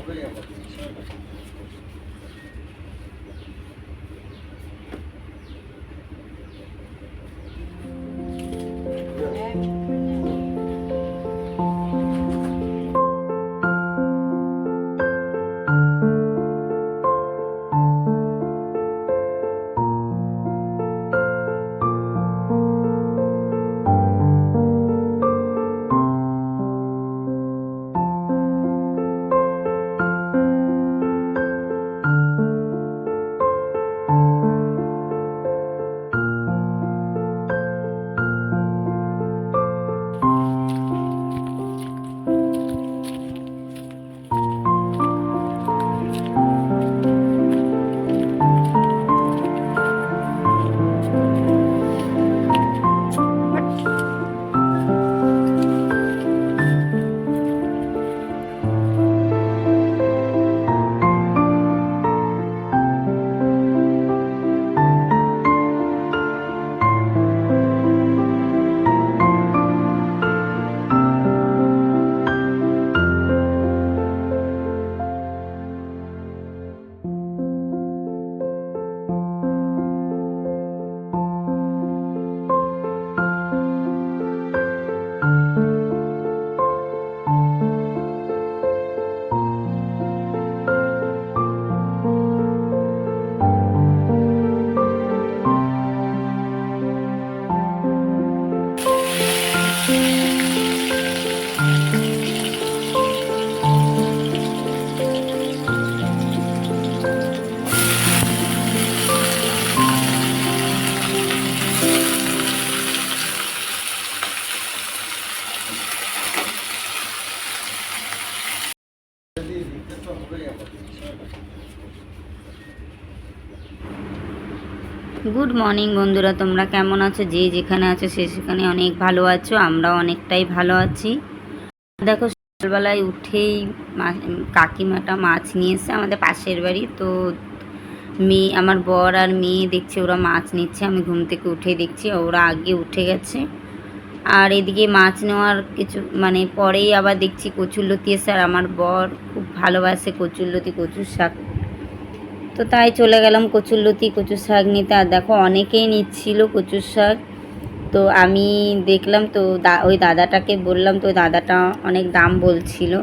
分かりました。গুড morning বন্ধুরা। তোমরা কেমন আছো? যে যেখানে আছো, সে সেখানে অনেক ভালো আছো। আমরাও অনেকটাই ভালো আছি। দেখো, সকালবেলায় উঠেই কাকিমাটা মাছ নিয়ে এসে আমাদের পাশের বাড়ি। তো মেয়ে, আমার বর আর মেয়ে দেখছে, ওরা মাছ নিচ্ছে। আমি ঘুম থেকে উঠে দেখছি, ওরা আগে উঠে গেছে। আর এদিকে মাছ নেওয়ার কিছু মানে পরেই আবার দেখছি কচুরলতি এসে, আর আমার বর খুব ভালোবাসে কচুরলতি, কচুর শাক। তো তাই চলে গেলাম কচুরলতি কচুর শাক নিতে। আর দেখো, অনেকেই নিচ্ছিল কচুর শাক। তো আমি দেখলাম তো দা- ওই দাদাটাকে বললাম, তো দাদাটা অনেক দাম বলছিল।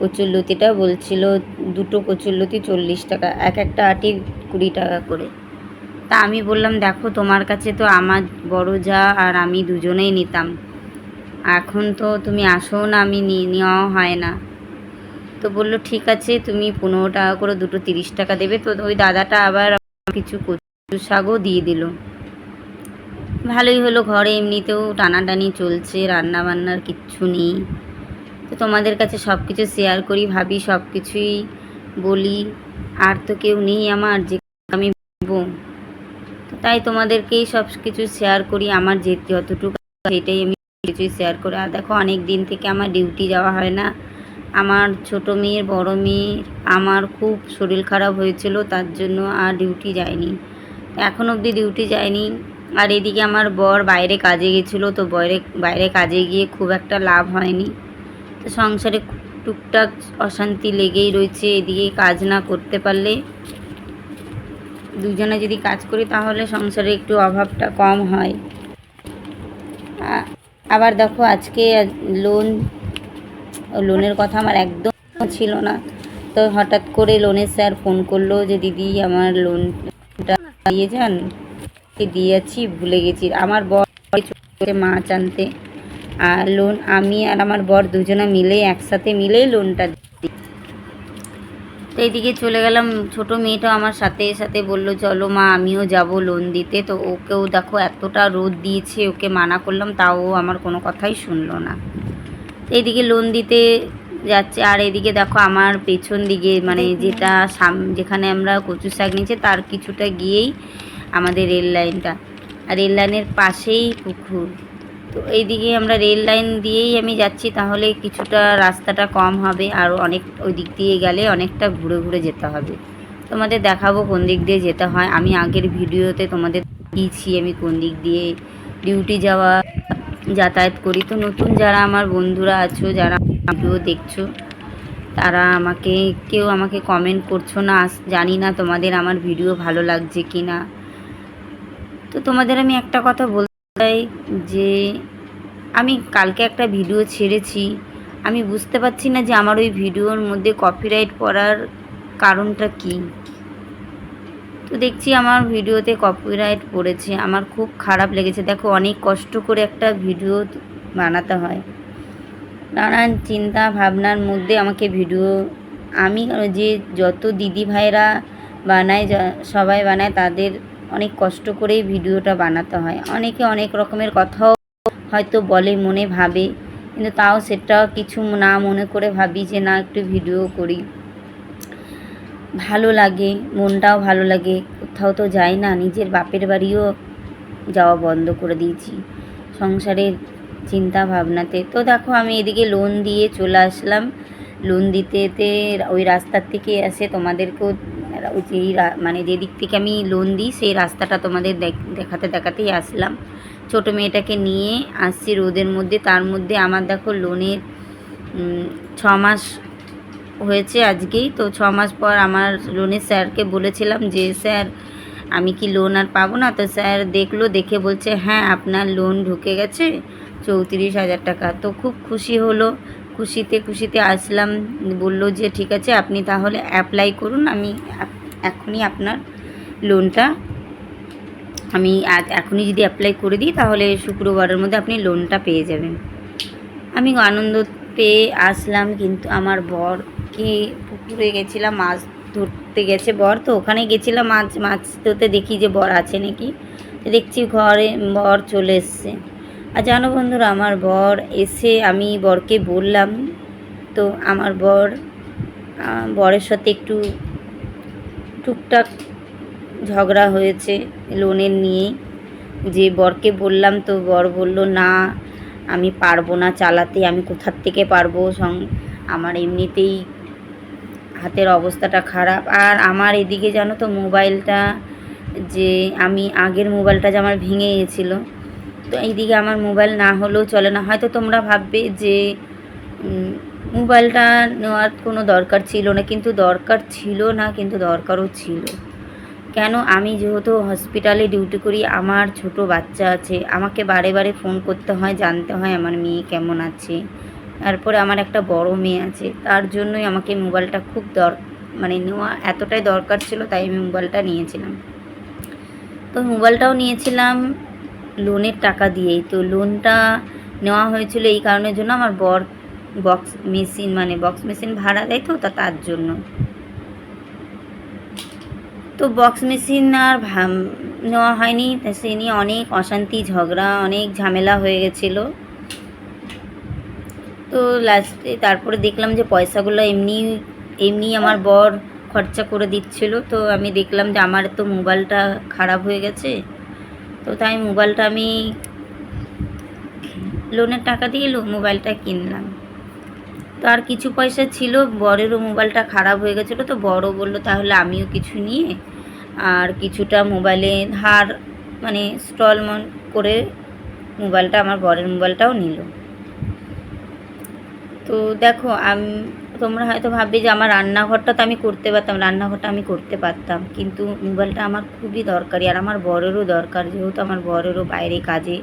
কচুরলতিটা বলছিল, দুটো কচুরলতি চল্লিশ টাকা, এক একটা আটি কুড়ি টাকা করে। তা আমি বললাম, দেখো, তোমার কাছে তো আমার বড় যা, আর আমি দুজনেই নিতাম। এখন তো তুমি আসো না, আমি নিয়ে নেওয়াও হয় না। তো বলল, ঠিক আছে, তুমি পনেরো টাকা করে দুটো তিরিশ টাকা দেবে। তো ওই দাদাটা আবার কিছু কচু শাকও দিয়ে দিল। ভালোই হলো, ঘরে এমনিতেও টানাটানি চলছে রান্না বান্নার কিচ্ছু নেই। তো তোমাদের কাছে সব কিছু শেয়ার করি, ভাবি সব কিছুই বলি। আর তো কেউ নেই আমার, যে আমি তাই তোমাদেরকেই সব কিছু শেয়ার করি, আমার যে যতটুকু সেটাই আমি কিছুই শেয়ার করি। আর দেখো, অনেক দিন থেকে আমার ডিউটি যাওয়া হয় না। আমার ছোট মেয়ের, বড় মেয়ের। আমার খুব শরীর খারাপ হয়েছিল, তার জন্য আর ডিউটি যায়নি। এখন অবধি ডিউটি যায়নি। আর এদিকে আমার বর বাইরে কাজে গেছিল, তো বাইরে বাইরে কাজে গিয়ে খুব একটা লাভ হয়নি। তো সংসারে টুকটাক অশান্তি লেগেই রয়েছে, এদিকে কাজ না করতে পারলে। দুজনে যদি কাজ করি, তাহলে সংসারে একটু অভাবটা কম হয়। আবার দেখো আজকে লোন লোনের কথা আমার একদম ছিল না। তো হঠাৎ করে লোনের স্যার ফোন করল যে, দিদি, আমার লোনটা দিয়ে যান। দিয়েছি, ভুলে গেছি। আমার বর মাছ আনতে। আর লোন, আমি আর আমার বর দুজনে মিলে একসাথে মিলেই লোনটা দিই। তো এদিকে চলে গেলাম। ছোট মেয়েটাও আমার সাথে সাথে বলল, চলো মা, আমিও যাব লোন দিতে। তো ওকেও দেখো, এতটা রোদ দিয়েছে, ওকে মানা করলাম, তাও আমার কোনো কথাই শুনলো না। এইদিকে লোন দিতে যাচ্ছে আর এদিকে দেখো আমার পেছন দিকে মানে যেটা সাম যেখানে আমরা কচু শাক নিয়েছি তার কিছুটা গিয়েই আমাদের রেল লাইনটা আর রেল লাইনের পাশেই পুকুর। তো এইদিকে আমরা রেল লাইন দিয়েই আমি যাচ্ছি তাহলে কিছুটা রাস্তাটা কম হবে আর অনেক ওই দিক দিয়ে গেলে অনেকটা ঘুরে ঘুরে যেতে হবে। তোমাদের দেখাবো কোন দিক দিয়ে যেতে হয়। আমি আগের ভিডিওতে তোমাদের দিয়েছি আমি কোন দিক দিয়ে ডিউটি যাওয়া। যাতায়াত করি। তো নতুন যারা আমার বন্ধুরা আছো, যারা ভিডিও দেখছ, তারা আমাকে, কেউ আমাকে কমেন্ট করছ না জানি না তোমাদের আমার ভিডিও ভালো লাগছে কি না তো তোমাদের আমি একটা কথা বলতে চাই যে, আমি কালকে একটা ভিডিও ছেড়েছি। আমি বুঝতে পারছি না যে আমার ওই ভিডিওর মধ্যে কপিরাইট পড়ার কারণটা কী? তো দেখছি আমার ভিডিওতে কপিরাইট পড়েছে। আমার খুব খারাপ লেগেছে। দেখো, অনেক কষ্ট করে একটা ভিডিও বানাতে হয়। নানান চিন্তা ভাবনার মধ্যে আমাকে ভিডিও, আমি যে যত দিদি ভাইরা বানায় সবাই বানায়, তাদের অনেক কষ্ট করেই ভিডিওটা বানাতে হয়। অনেকে অনেক রকমের কথাও হয়তো বলে, মনে ভাবে, কিন্তু তাও সেটা কিছু না মনে করে ভাবি যে না, একটু ভিডিও করি। ভালো লাগে, মনটাও ভালো লাগে। কোথাও তো যাই না, নিজের বাপের বাড়িও যাওয়া বন্ধ করে দিয়েছি। সংসারের চিন্তা ভাবনাতে তো দেখো, আমি এদিকে লোন দিয়ে চলে আসলাম। লোন দিতে দিতে ওই রাস্তার থেকে এসে তোমাদেরকেও, যেই মানে যেদিক থেকে আমি লোন দিই, সেই রাস্তাটা তোমাদের দেখ- দেখাতে দেখাতেই আসলাম। ছোটো মেয়েটাকে নিয়ে আসছি রোদের মধ্যে। তার মধ্যে আমার দেখো লোনের ছ মাস হয়েছে আজকেই। তো ছ মাস পর আমার লোনের স্যারকে বলেছিলাম যে, স্যার, আমি কি লোন আর পাবো না? তো স্যার দেখল, দেখে বলছে হ্যাঁ আপনার লোন ঢুকে গেছে চৌত্রিশ হাজার টাকা। তো খুব খুশি হলো। খুশিতে খুশিতে আসলাম, বলল যে, ঠিক আছে, আপনি তাহলে অ্যাপ্লাই করুন। আমি এখ- এখনই আপনার লোনটা আমি এখনই যদি অ্যাপ্লাই করে দিই, তাহলে শুক্রবারের মধ্যে আপনি লোনটা পেয়ে যাবেন। আমি আনন্দ পেয়ে আসলাম, কিন্তু আমার বরকে পুকুরে গেছিলাম, মাছ ধরতে গেছে বর। তো ওখানে গেছিলাম, মাছ মাছ ধরতে দেখি যে বর আছে নাকি। দেখছি ঘরে বর চলে এসছে। আর জানো বন্ধুরা, আমার বর এসে আমি বরকে বললাম, তো আমার বর বরের সাথে একটু টুকটাক ঝগড়া হয়েছে লোনের নিয়ে। যে বরকে বললাম, তো বর বলল, না, আমি পারব না চালাতে, আমি কোথার থেকে পারব? সং আমার এমনিতেই হাতের অবস্থাটা খারাপ। আর আমার এদিকে জানো তো মোবাইলটা যে আমি আগের মোবাইলটা যে আমার ভেঙে গেছিল, তো এইদিকে আমার মোবাইল না হলেও চলে না। হয়তো তোমরা ভাববে যে মোবাইলটা নেওয়ার কোনো দরকার ছিল না, কিন্তু দরকার ছিল না, কিন্তু দরকারও ছিল। কেন? আমি যেহেতু হসপিটালে ডিউটি করি, আমার ছোট বাচ্চা আছে, আমাকে বারে বারে ফোন করতে হয়, জানতে হয় আমার মেয়ে কেমন আছে। তারপরে আমার একটা বড় মেয়ে আছে, তার জন্যই আমাকে মোবাইলটা খুব দর মানে নেওয়া এতটাই দরকার ছিল, তাই আমি মোবাইলটা নিয়েছিলাম। তো মোবাইলটাও নিয়েছিলাম, লোনের টাকা দিয়েই। তো লোনটা নেওয়া হয়েছিল এই কারণের জন্য আমার বর বক্স মেশিন মানে বক্স মেশিন ভাড়া দেয় তো, তা তার জন্য। তো বক্স মেশিন আর নেওয়া হয়নি সে নিয়ে অনেক অশান্তি, ঝগড়া, অনেক ঝামেলা হয়ে গেছিল। তো লাস্টে তারপরে দেখলাম যে পয়সাগুলো এমনি এমনি আমার বর খরচা করে দিচ্ছিল। তো আমি দেখলাম যে আমার তো মোবাইলটা খারাপ হয়ে গেছে। তো তাই মোবাইলটা আমি লোনের টাকা দিয়ে মোবাইলটা কিনলাম। তো আর কিছু পয়সা ছিল, বরেরও মোবাইলটা খারাপ হয়ে গেছিল তো বড় বলল, তাহলে আমিও কিছু নিয়ে আর কিছুটা মোবাইলে ধার মানে স্টলমেন্ট করে মোবাইলটা, আমার বরের মোবাইলটাও নিল। তো দেখো, আমি, তোমরা হয়তো ভাববে যে আমার রান্নাঘরটা তো আমি করতে পারতাম, রান্নাঘরটা আমি করতে পারতাম। কিন্তু মোবাইলটা আমার খুবই দরকারি আর আমার বরেরও দরকার, যেহেতু আমার বরেরও বাইরে কাজে,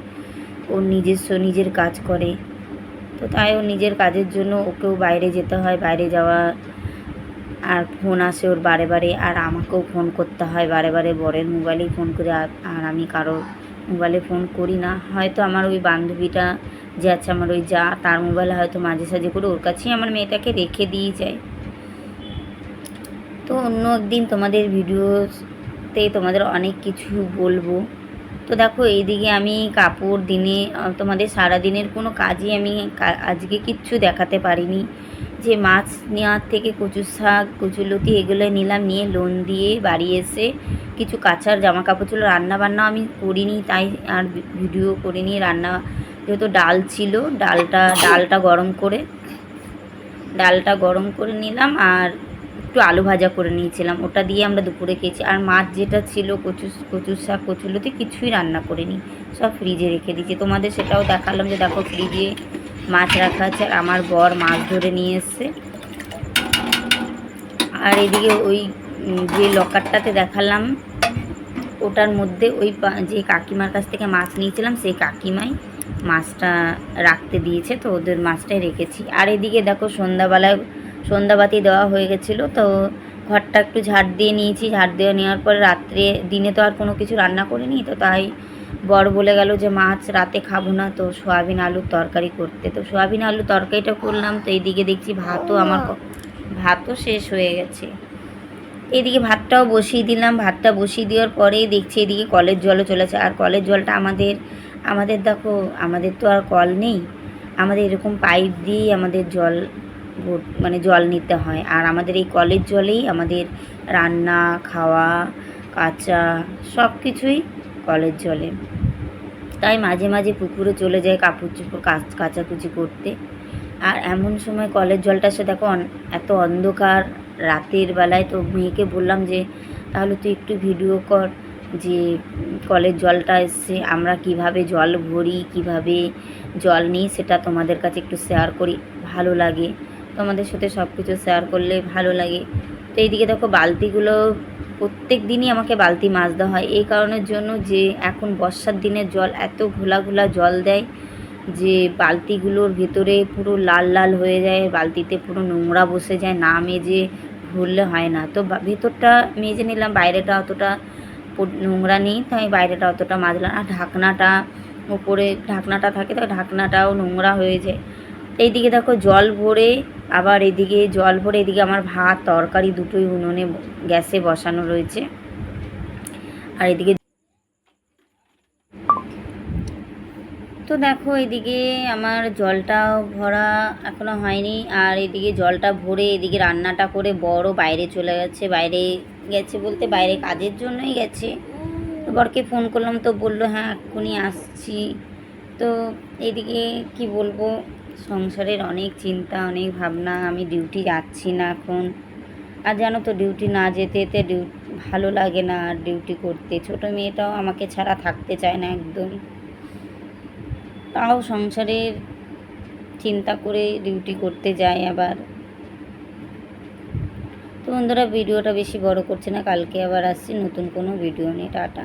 ও নিজস্ব নিজের কাজ করে। তো তাই ও নিজের কাজের জন্য ওকেও বাইরে যেতে হয়, বাইরে যাওয়া, আর ফোন আসে ওর বারে বারে, আর আমাকেও ফোন করতে হয় বারে বারে, বরের মোবাইলেই ফোন করে, আর আমি কারোর মোবাইলে ফোন করি না। হয়তো আমার ওই বান্ধবীটা যে আচ্ছা আমার ওই যা, তার মোবাইলে হয়তো মাঝে সাঝে করে ওর কাছেই আমার মেয়েটাকে রেখে দিয়ে যায়। তো অন্য একদিন তোমাদের ভিডিওতে তোমাদের অনেক কিছু বলব। তো দেখো, এইদিকে আমি কাপড় দিনে তোমাদের সারা দিনের কোনো কাজই আমি আজকে কিচ্ছু দেখাতে পারিনি। যে মাছ নেওয়ার থেকে কচু শাক কচুলতি এগুলো নিলাম, নিয়ে লোন দিয়ে বাড়ি এসে কিছু কাঁচার জামা কাপড় ছিল রান্না বান্না আমি করিনি, তাই আর ভিডিও করিনি রান্না যেহেতু ডাল ছিল, ডালটা ডালটা গরম করে, ডালটা গরম করে নিলাম আর একটু আলু ভাজা করে নিয়েছিলাম। ওটা দিয়ে আমরা দুপুরে খেয়েছি। আর মাছ যেটা ছিল কচু কচুর শাক কচুলতি কিছুই রান্না করিনি। সব ফ্রিজে রেখে দিয়েছি। তোমাদের সেটাও দেখালাম যে দেখো ফ্রিজে মাছ রাখা আছে আর আমার বর মাছ ধরে নিয়ে এসছে। আর এদিকে ওই যে লকারটাতে দেখালাম, ওটার মধ্যে ওই যে কাকিমার কাছ থেকে মাছ নিয়েছিলাম, সেই কাকিমাই মাছটা রাখতে দিয়েছে, তো ওদের মাছটাই রেখেছি। আর এদিকে দেখো সন্ধ্যাবেলায়, সন্ধ্যাবাতি দেওয়া হয়ে গেছিল, তো ঘরটা একটু ঝাড় দিয়ে নিয়েছি। ঝাড় দিয়ে নেওয়ার পরে রাত্রে, দিনে তো আর কোনো কিছু রান্না করিনি, তো তাই বর বলে গেল যে মাছ রাতে খাব না, তো সোয়াবিন আলুর তরকারি করতে। তো সোয়াবিন আলুর তরকারিটা করলাম, তো এইদিকে দেখছি ভাতও আমার ভাতও শেষ হয়ে গেছে। এদিকে ভাতটাও বসিয়ে দিলাম, ভাতটা বসিয়ে দেওয়ার পরেই দেখছি এদিকে কলের জলও চলেছে। আর কলের জলটা আমাদের আমাদের দেখো, আমাদের তো আর কল নেই। আমাদের এরকম পাইপ দিয়েই আমাদের জল মানে জল নিতে হয়। আর আমাদের এই কলের জলেই আমাদের রান্না, খাওয়া, কাচা সব কিছুই কলের জলে। তাই মাঝে মাঝে পুকুরে চলে যায় কাপড় চোপড়, কাচ- কাচাকুচি করতে। আর এমন সময় কলের জলটা সে দেখো এত অন্ধকার। রাতের বেলায় তো মেয়েকে বললাম যে, তাহলে তুই একটু ভিডিও কর। যে কলের জলটা এসছে, আমরা কীভাবে জল ভরি, কীভাবে জল নিই সেটা তোমাদের কাছে একটু শেয়ার করি, ভালো লাগে। তোমাদের সাথে সব কিছু শেয়ার করলে ভালো লাগে। তো এইদিকে দেখো, বালতিগুলো প্রত্যেক দিনই আমাকে বালতি মাজতে হয়। এই কারণের জন্য যে এখন বর্ষার দিনের জল এত ঘোলা ঘোলা জল দেয় যে বালতিগুলোর ভেতরে পুরো লাল লাল হয়ে যায়, বালতিতে পুরো নোংরা বসে যায়, না মেজে ভরলে হয় না। তো ভেতরটা মেজে নিলাম, বাইরেটা অতটা নোংরা নেই, তাই বাইরেটা অতটা মাজলাম আর ঢাকনাটা উপরে ঢাকনাটা থাকে তো ঢাকনাটাও নোংরা হয়ে যায়। এইদিকে দেখো জল ভরে, আবার এদিকে জল ভরে এদিকে আমার ভাত, তরকারি দুটোই উনুনে গ্যাসে বসানো রয়েছে। আর এদিকে তো দেখো এদিকে আমার জলটাও ভরা এখনও হয়নি। আর এদিকে জলটা ভরে এদিকে রান্নাটা করে বড় বাইরে চলে গেছে বাইরে গেছে বলতে বাইরে কাজের জন্যই গেছে। তো বরকে ফোন করলাম তো বলল হ্যাঁ এক্ষুনি আসছি। তো এদিকে কি বলব, সংসারের অনেক চিন্তা, অনেক ভাবনা, আমি ডিউটি যাচ্ছি না এখন। আর জানো তো ডিউটি না যেতে যেতে ভালো লাগে না আর ডিউটি করতে। ছোটো মেয়েটাও আমাকে ছাড়া থাকতে চায় না একদম। তাও সংসারের চিন্তা করে ডিউটি করতে যায় আবার। তো বন্ধুরা, ভিডিওটা বেশি বড় করছে না। কালকে আবার আসছি নতুন কোনো ভিডিও নিয়ে। টাটা।